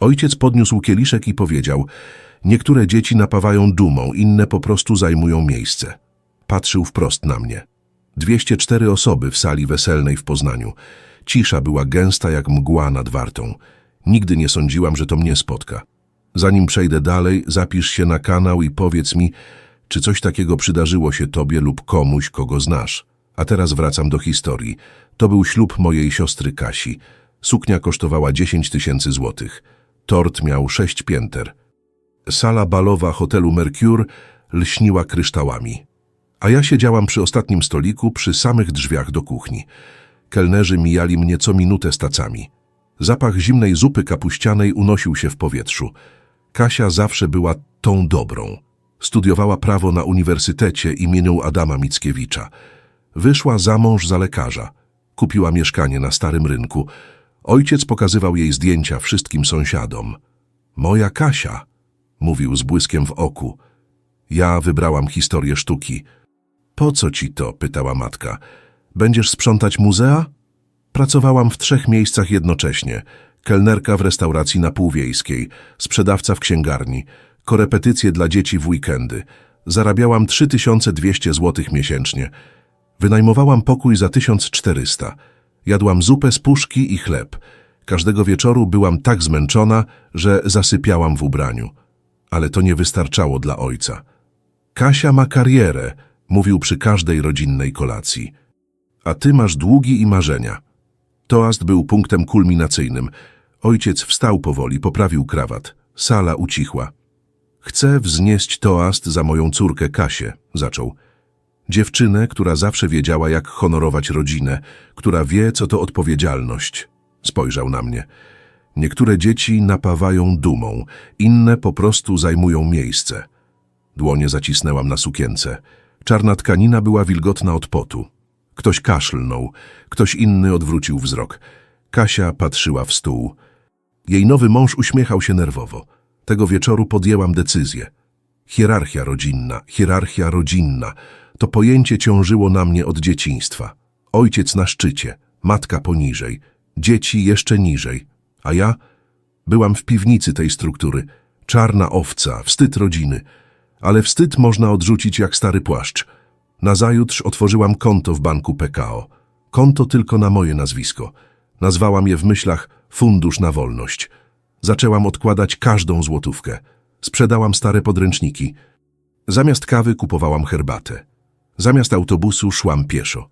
Ojciec podniósł kieliszek i powiedział, niektóre dzieci napawają dumą, inne po prostu zajmują miejsce. Patrzył wprost na mnie. 204 osoby w sali weselnej w Poznaniu. Cisza była gęsta jak mgła nad wartą. Nigdy nie sądziłam, że to mnie spotka. Zanim przejdę dalej, zapisz się na kanał i powiedz mi, czy coś takiego przydarzyło się tobie lub komuś, kogo znasz. A teraz wracam do historii. To był ślub mojej siostry Kasi. Suknia kosztowała 10 tysięcy złotych. Tort miał sześć pięter. Sala balowa hotelu Mercure lśniła kryształami. A ja siedziałam przy ostatnim stoliku, przy samych drzwiach do kuchni. Kelnerzy mijali mnie co minutę z tacami. Zapach zimnej zupy kapuścianej unosił się w powietrzu. Kasia zawsze była tą dobrą. Studiowała prawo na uniwersytecie imieniu Adama Mickiewicza. Wyszła za mąż za lekarza. Kupiła mieszkanie na starym rynku. Ojciec pokazywał jej zdjęcia wszystkim sąsiadom. Moja Kasia, mówił z błyskiem w oku. Ja wybrałam historię sztuki. Po co ci to? pytała matka. Będziesz sprzątać muzea? Pracowałam w trzech miejscach jednocześnie. Kelnerka w restauracji na Półwiejskiej, sprzedawca w księgarni, korepetycje dla dzieci w weekendy. Zarabiałam 3200 zł miesięcznie. Wynajmowałam pokój za 1400. Jadłam zupę z puszki i chleb. Każdego wieczoru byłam tak zmęczona, że zasypiałam w ubraniu. Ale to nie wystarczało dla ojca. Kasia ma karierę, mówił przy każdej rodzinnej kolacji. A ty masz długi i marzenia. Toast był punktem kulminacyjnym. Ojciec wstał powoli, poprawił krawat. Sala ucichła. Chcę wznieść toast za moją córkę Kasię, zaczął. Dziewczynę, która zawsze wiedziała, jak honorować rodzinę, która wie, co to odpowiedzialność. Spojrzał na mnie. Niektóre dzieci napawają dumą, inne po prostu zajmują miejsce. Dłonie zacisnęłam na sukience. Czarna tkanina była wilgotna od potu. Ktoś kaszlnął, ktoś inny odwrócił wzrok. Kasia patrzyła w stół. Jej nowy mąż uśmiechał się nerwowo. Tego wieczoru podjęłam decyzję. Hierarchia rodzinna, hierarchia rodzinna. To pojęcie ciążyło na mnie od dzieciństwa. Ojciec na szczycie, matka poniżej, dzieci jeszcze niżej. A ja byłam w piwnicy tej struktury. Czarna owca, wstyd rodziny. Ale wstyd można odrzucić jak stary płaszcz. Nazajutrz otworzyłam konto w banku PKO. Konto tylko na moje nazwisko. Nazwałam je w myślach Fundusz na Wolność. Zaczęłam odkładać każdą złotówkę. Sprzedałam stare podręczniki. Zamiast kawy kupowałam herbatę. Zamiast autobusu szłam pieszo.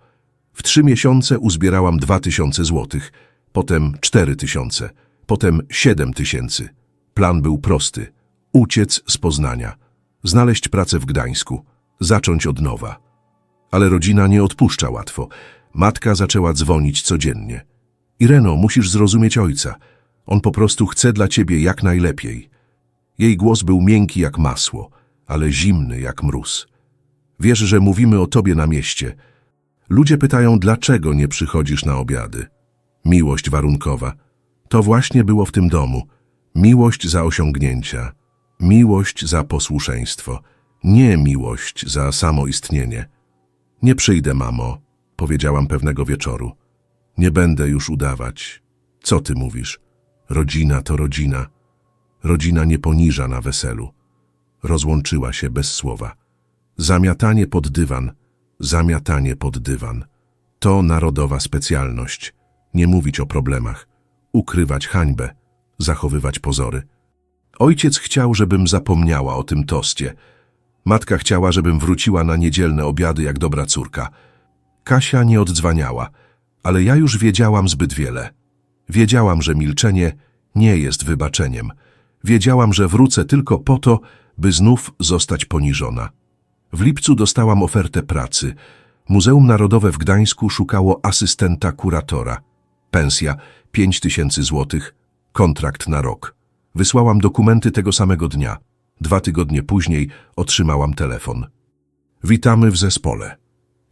W trzy miesiące uzbierałam dwa tysiące złotych, potem cztery tysiące, potem siedem tysięcy. Plan był prosty. Uciec z Poznania. Znaleźć pracę w Gdańsku. Zacząć od nowa. Ale rodzina nie odpuszcza łatwo. Matka zaczęła dzwonić codziennie. Ireno, musisz zrozumieć ojca. On po prostu chce dla ciebie jak najlepiej. Jej głos był miękki jak masło, ale zimny jak mróz. Wiesz, że mówimy o tobie na mieście. Ludzie pytają, dlaczego nie przychodzisz na obiady. Miłość warunkowa. To właśnie było w tym domu. Miłość za osiągnięcia. Miłość za posłuszeństwo. Nie miłość za samoistnienie. Nie przyjdę, mamo, powiedziałam pewnego wieczoru. Nie będę już udawać. Co ty mówisz? Rodzina to rodzina. Rodzina nie poniża na weselu. Rozłączyła się bez słowa. Zamiatanie pod dywan, zamiatanie pod dywan. To narodowa specjalność. Nie mówić o problemach, ukrywać hańbę, zachowywać pozory. Ojciec chciał, żebym zapomniała o tym toście. Matka chciała, żebym wróciła na niedzielne obiady jak dobra córka. Kasia nie oddzwaniała, ale ja już wiedziałam zbyt wiele. Wiedziałam, że milczenie nie jest wybaczeniem. Wiedziałam, że wrócę tylko po to, by znów zostać poniżona. W lipcu dostałam ofertę pracy. Muzeum Narodowe w Gdańsku szukało asystenta kuratora. Pensja 5 tysięcy złotych, kontrakt na rok. Wysłałam dokumenty tego samego dnia. Dwa tygodnie później otrzymałam telefon. Witamy w zespole.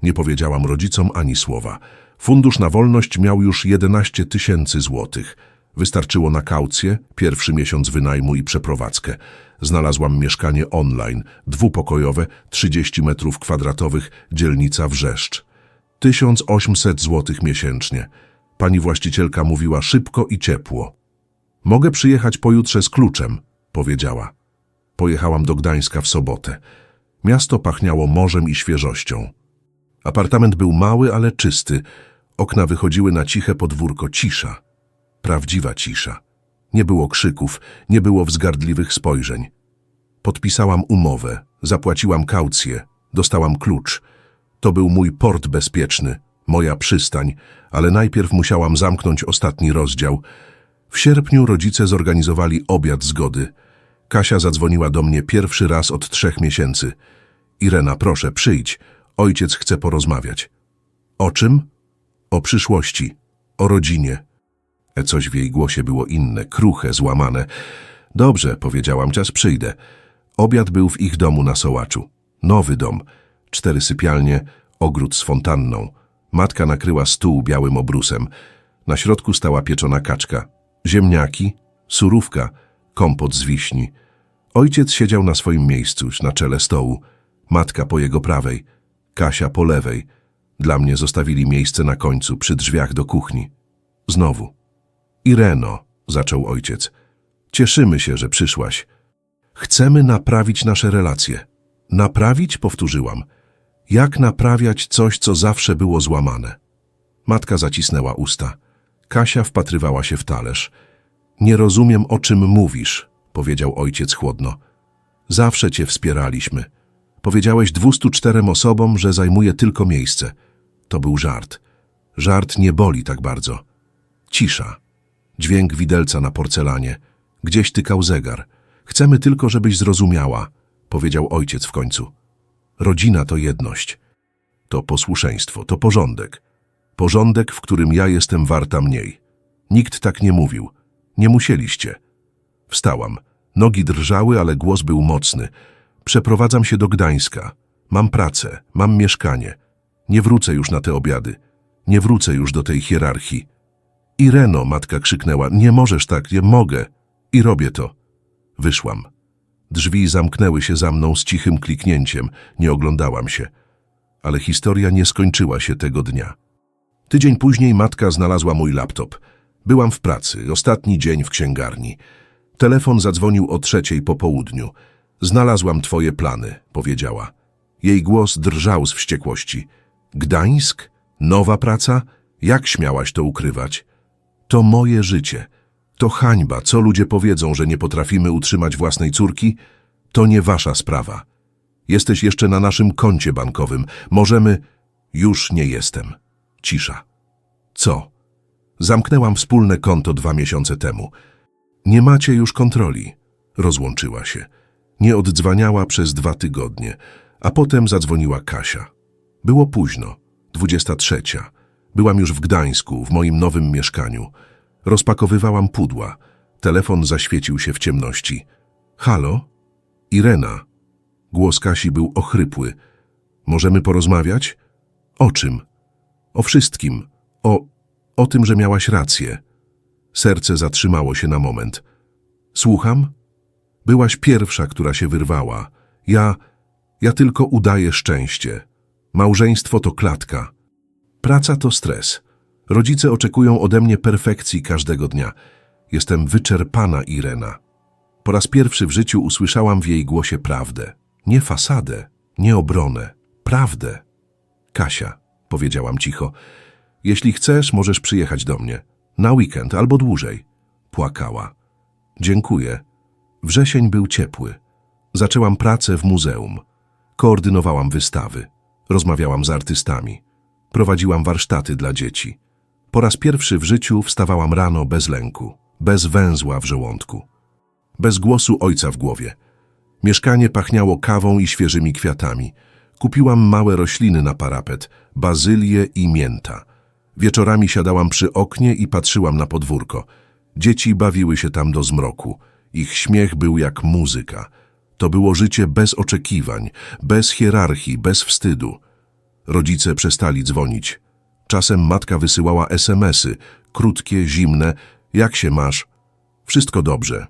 Nie powiedziałam rodzicom ani słowa. Fundusz na wolność miał już 11 tysięcy złotych. Wystarczyło na kaucję, pierwszy miesiąc wynajmu i przeprowadzkę. Znalazłam mieszkanie online, dwupokojowe, 30 metrów kwadratowych, dzielnica Wrzeszcz. 1800 złotych miesięcznie. Pani właścicielka mówiła szybko i ciepło. Mogę przyjechać pojutrze z kluczem, powiedziała. Pojechałam do Gdańska w sobotę. Miasto pachniało morzem i świeżością. Apartament był mały, ale czysty. Okna wychodziły na ciche podwórko, cisza. Prawdziwa cisza. Nie było krzyków, nie było wzgardliwych spojrzeń. Podpisałam umowę, zapłaciłam kaucję, dostałam klucz. To był mój port bezpieczny, moja przystań, ale najpierw musiałam zamknąć ostatni rozdział. W sierpniu rodzice zorganizowali obiad zgody. Kasia zadzwoniła do mnie pierwszy raz od trzech miesięcy. Irena, proszę, przyjdź. Ojciec chce porozmawiać. O czym? O przyszłości, o rodzinie. Coś w jej głosie było inne, kruche, złamane. Dobrze, powiedziałam, czas przyjdę. Obiad był w ich domu na Sołaczu. Nowy dom, cztery sypialnie, ogród z fontanną. Matka nakryła stół białym obrusem. Na środku stała pieczona kaczka. Ziemniaki, surówka, kompot z wiśni. Ojciec siedział na swoim miejscu, na czele stołu. Matka po jego prawej, Kasia po lewej. Dla mnie zostawili miejsce na końcu, przy drzwiach do kuchni. Znowu. Ireno, zaczął ojciec. Cieszymy się, że przyszłaś. Chcemy naprawić nasze relacje. Naprawić, powtórzyłam. Jak naprawiać coś, co zawsze było złamane? Matka zacisnęła usta. Kasia wpatrywała się w talerz. Nie rozumiem, o czym mówisz, powiedział ojciec chłodno. Zawsze cię wspieraliśmy. Powiedziałeś 204 osobom, że zajmuje tylko miejsce. To był żart. Żart nie boli tak bardzo. Cisza. Dźwięk widelca na porcelanie. Gdzieś tykał zegar. Chcemy tylko, żebyś zrozumiała, powiedział ojciec w końcu. Rodzina to jedność. To posłuszeństwo, to porządek. Porządek, w którym ja jestem warta mniej. Nikt tak nie mówił. Nie musieliście. Wstałam. Nogi drżały, ale głos był mocny. Przeprowadzam się do Gdańska. Mam pracę, mam mieszkanie. Nie wrócę już na te obiady. Nie wrócę już do tej hierarchii. Ireno, matka krzyknęła, nie możesz tak, nie mogę. I robię to. Wyszłam. Drzwi zamknęły się za mną z cichym kliknięciem, nie oglądałam się. Ale historia nie skończyła się tego dnia. Tydzień później matka znalazła mój laptop. Byłam w pracy, ostatni dzień w księgarni. Telefon zadzwonił o trzeciej po południu. Znalazłam twoje plany, powiedziała. Jej głos drżał z wściekłości. Gdańsk? Nowa praca? Jak śmiałaś to ukrywać? To moje życie. To hańba, co ludzie powiedzą, że nie potrafimy utrzymać własnej córki? To nie wasza sprawa. Jesteś jeszcze na naszym koncie bankowym. Możemy... Już nie jestem. Cisza. Co? Zamknęłam wspólne konto dwa miesiące temu. Nie macie już kontroli. Rozłączyła się. Nie oddzwaniała przez dwa tygodnie, a potem zadzwoniła Kasia. Było późno, dwudziesta trzecia. Byłam już w Gdańsku, w moim nowym mieszkaniu. Rozpakowywałam pudła. Telefon zaświecił się w ciemności. Halo? Irena. Głos Kasi był ochrypły. Możemy porozmawiać? O czym? O wszystkim. O... o tym, że miałaś rację. Serce zatrzymało się na moment. Słucham? Byłaś pierwsza, która się wyrwała. Ja... ja tylko udaję szczęście. Małżeństwo to klatka. Praca to stres. Rodzice oczekują ode mnie perfekcji każdego dnia. Jestem wyczerpana, Irena. Po raz pierwszy w życiu usłyszałam w jej głosie prawdę. Nie fasadę, nie obronę. Prawdę. Kasia, powiedziałam cicho. Jeśli chcesz, możesz przyjechać do mnie. Na weekend albo dłużej. Płakała. Dziękuję. Wrzesień był ciepły. Zaczęłam pracę w muzeum. Koordynowałam wystawy. Rozmawiałam z artystami. Prowadziłam warsztaty dla dzieci. Po raz pierwszy w życiu wstawałam rano bez lęku, bez węzła w żołądku, bez głosu ojca w głowie. Mieszkanie pachniało kawą i świeżymi kwiatami. Kupiłam małe rośliny na parapet, bazylię i mięta. Wieczorami siadałam przy oknie i patrzyłam na podwórko. Dzieci bawiły się tam do zmroku. Ich śmiech był jak muzyka. To było życie bez oczekiwań, bez hierarchii, bez wstydu. Rodzice przestali dzwonić. Czasem matka wysyłała SMSy, krótkie, zimne. Jak się masz? Wszystko dobrze.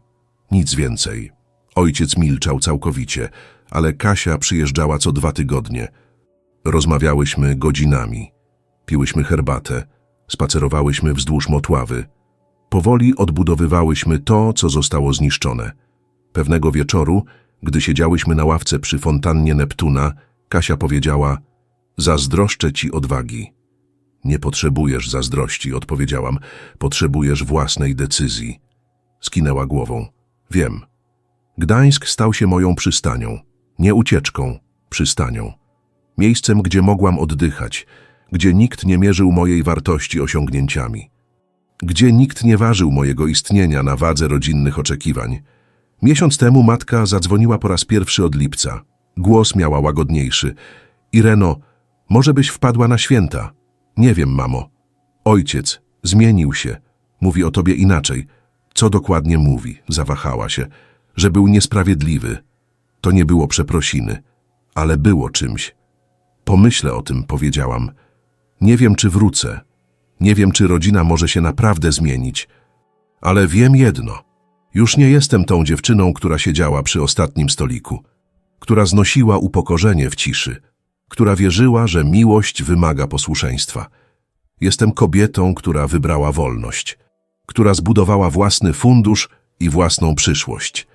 Nic więcej. Ojciec milczał całkowicie, ale Kasia przyjeżdżała co dwa tygodnie. Rozmawiałyśmy godzinami. Piłyśmy herbatę, spacerowałyśmy wzdłuż Motławy. Powoli odbudowywałyśmy to, co zostało zniszczone. Pewnego wieczoru, gdy siedziałyśmy na ławce przy fontannie Neptuna, Kasia powiedziała: Zazdroszczę ci odwagi. Nie potrzebujesz zazdrości, odpowiedziałam. Potrzebujesz własnej decyzji. Skinęła głową. Wiem. Gdańsk stał się moją przystanią. Nie ucieczką, przystanią. Miejscem, gdzie mogłam oddychać, gdzie nikt nie mierzył mojej wartości osiągnięciami. Gdzie nikt nie ważył mojego istnienia na wadze rodzinnych oczekiwań. Miesiąc temu matka zadzwoniła po raz pierwszy od lipca. Głos miała łagodniejszy. Ireno, może byś wpadła na święta? Nie wiem, mamo. Ojciec zmienił się. Mówi o tobie inaczej. Co dokładnie mówi? Zawahała się. Że był niesprawiedliwy. To nie było przeprosiny, ale było czymś. Pomyślę o tym, powiedziałam. Nie wiem, czy wrócę. Nie wiem, czy rodzina może się naprawdę zmienić. Ale wiem jedno. Już nie jestem tą dziewczyną, która siedziała przy ostatnim stoliku, która znosiła upokorzenie w ciszy, która wierzyła, że miłość wymaga posłuszeństwa. Jestem kobietą, która wybrała wolność, która zbudowała własny fundusz i własną przyszłość,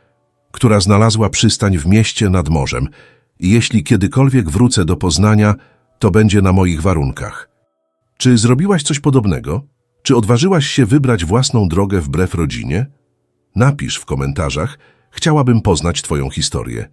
która znalazła przystań w mieście nad morzem i jeśli kiedykolwiek wrócę do Poznania, to będzie na moich warunkach. Czy zrobiłaś coś podobnego? Czy odważyłaś się wybrać własną drogę wbrew rodzinie? Napisz w komentarzach, chciałabym poznać Twoją historię.